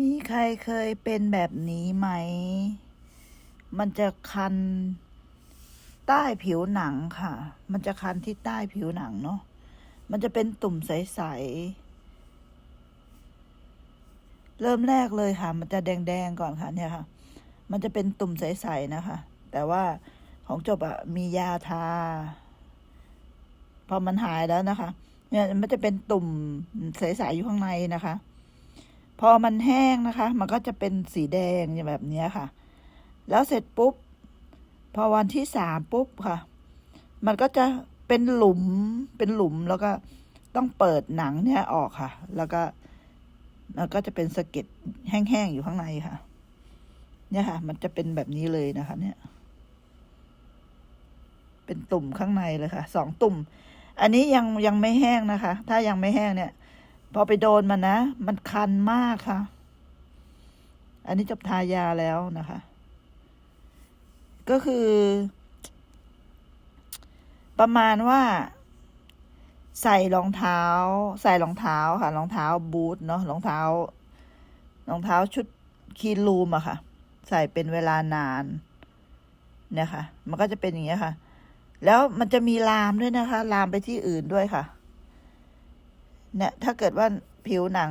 มีใครเคยเป็นแบบนี้ไหม มันจะคันใต้ผิวหนังค่ะ มันจะคันที่ใต้ผิวหนังเนาะ มันจะเป็นตุ่มใส ๆ เริ่มแรกเลยค่ะ มันจะแดง ๆ ก่อนค่ะเนี่ยค่ะ มันจะเป็นตุ่มใส ๆ นะคะ แต่ว่าของจบอะมียาทา พอมันหายแล้วนะคะ เนี่ยมันจะเป็นตุ่มใส ๆ อยู่ข้างในนะคะ พอมันแห้งนะคะ มันก็จะเป็นสีแดงอย่างแบบนี้ค่ะ แล้วเสร็จปุ๊บ พอวันที่สามปุ๊บค่ะ มันก็จะเป็นหลุมเป็นหลุมแล้วก็ต้องเปิดหนังเนี่ยออกค่ะ แล้วก็มันก็จะเป็นสะเก็ดแห้งๆอยู่ข้างในค่ะ เนี่ยค่ะ มันจะเป็นแบบนี้เลยนะคะ เนี่ย เป็นตุ่มข้างในเลยค่ะสองตุ่ม อันนี้ยังยังไม่แห้งนะคะ ถ้ายังไม่แห้งเนี่ย พอไปโดนมันนะ มันคันมากค่ะ อันนี้จบทายาแล้วนะคะ ก็คือ ประมาณว่า ใส่รองเท้า ใส่รองเท้าค่ะ รองเท้าบูทเนาะรองเท้ารองเท้าชุดคีนรูมอะค่ะ ใส่เป็นเวลานานเนี่ยค่ะ มันก็จะเป็นอย่างเงี้ยค่ะ แล้วมันจะมีลามด้วยนะคะ ลามไปที่อื่นด้วยค่ะ เนี่ยถ้าเกิดว่าผิวหนัง